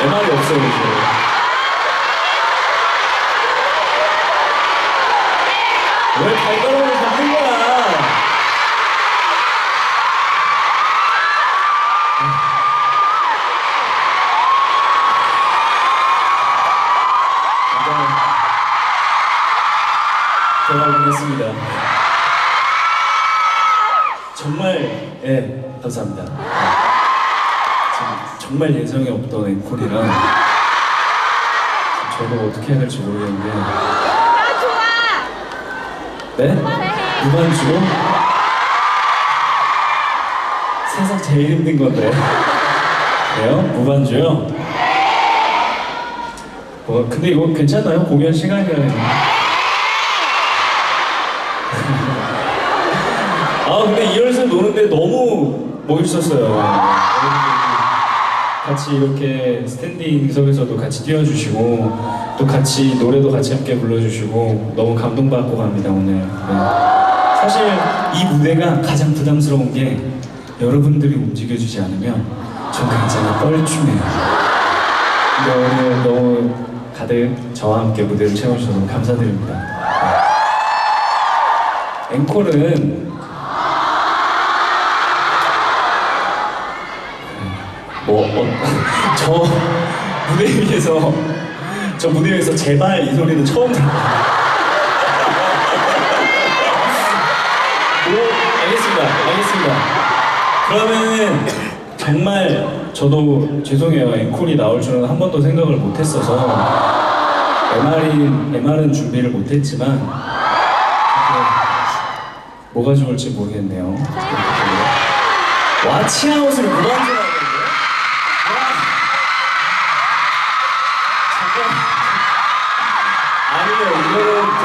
MR이 없어 그죠? 왜 발가락을 잡는 거야? 돌아보겠습니다. 예 감사합니다. 지금 정말 예정이 없던 앵콜이라 저도 어떻게 해야 될지 모르겠는데 아 좋아. 네? 무반주로? 세상 제일 힘든 건데 그래요? 무반주요? 뭐 근데 이거 괜찮나요? 공연 시간이라면 노는데 너무 멋있었어요 같이 이렇게 스탠딩석에서도 같이 뛰어주시고 또 같이 노래도 같이 함께 불러주시고 너무 감동받고 갑니다 오늘 네. 사실 이 무대가 가장 부담스러운 게 여러분들이 움직여주지 않으면 전 굉장히 뻘쭘해요 근데 오늘 너무 가득 저와 함께 무대를 채워주셔서 감사드립니다 네. 앵콜은 뭐, 어, 저 무대 위에서, 저 무대 위에서 제발 이 소리는 처음 들어요. 오, 알겠습니다. 알겠습니다. 그러면은 정말 저도 죄송해요. 앵콜이 나올 줄은 한 번도 생각을 못 했어서 MR인, MR은 준비를 못 했지만 뭐가 좋을지 모르겠네요. 와치아웃을 무반주라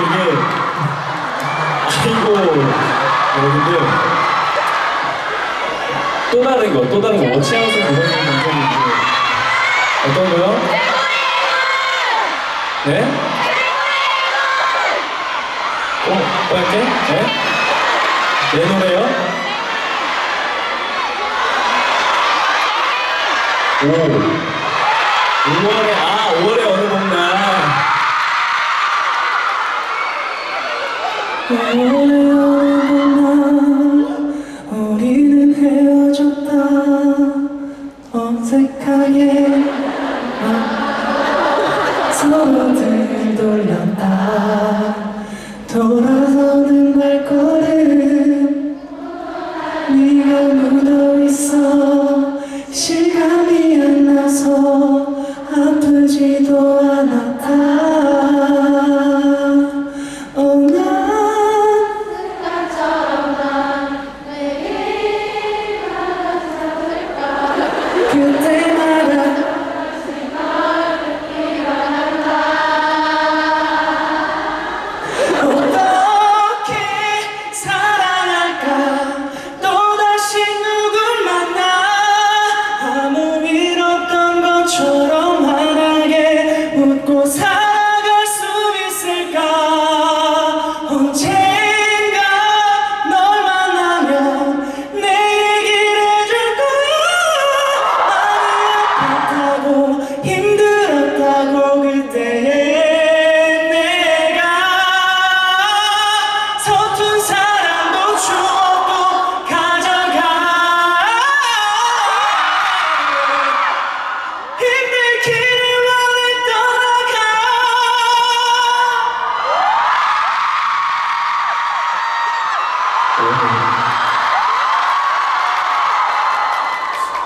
되게 아이고 여러분들 또 다른 거, 또 다른 거 워치아웃을 보는 방송인데 어떤 거요? 네? 어, 뭐 할게? 네? 내 노래요? 오 5월에 아 어색하게 서로들 돌렸다. 돌아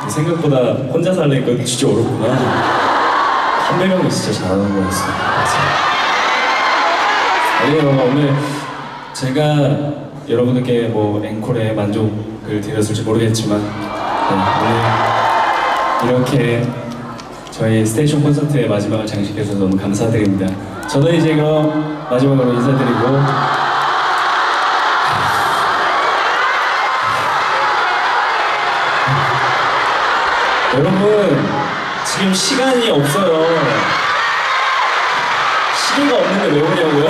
생각보다 혼자 살려니까 진짜 어렵구나. 한 명은 진짜 잘하는 거였어. 아니에요. 오늘 제가 여러분들께 뭐 앵콜에 만족을 드렸을지 모르겠지만 네, 오늘 이렇게 저희 스테이션 콘서트의 마지막을 장식해서 너무 감사드립니다. 저는 이제 그럼 마지막으로 인사드리고 지금 시간이 없어요. 시계가 없는데 왜 오냐고요?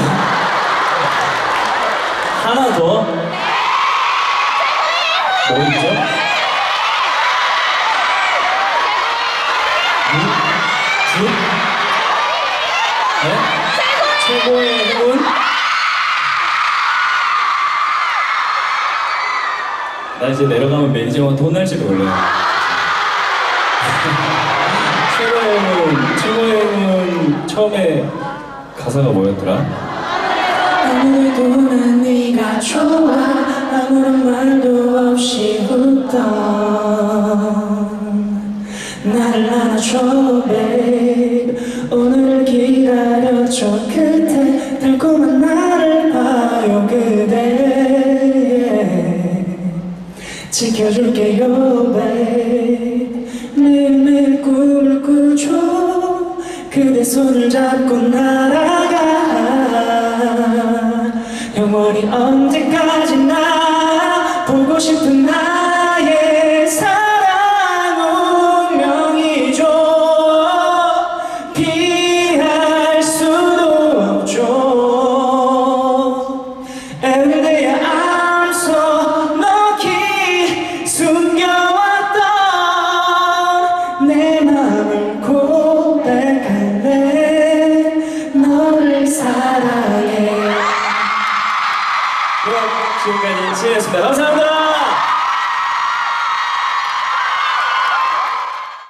하나 더? 뭐 있죠? 무? 주? 네? 최고의 행운? 나 이제 내려가면 매니저한테 혼날지도 몰라요. 최고의 최고의 처음에 가사가 뭐였더라? 아무래도 난 네가 좋아 아무런 말도 없이 웃던 나를 안아줘 babe. 오늘 기다려줘 그때 달콤한 나를 봐요 그대. 지켜줄게요 babe. 매일매일 그대 손을 잡고 날아가. 영원히 언제까지나 보고 싶은 나 지금까지 시현이었습니다. 감사합니다.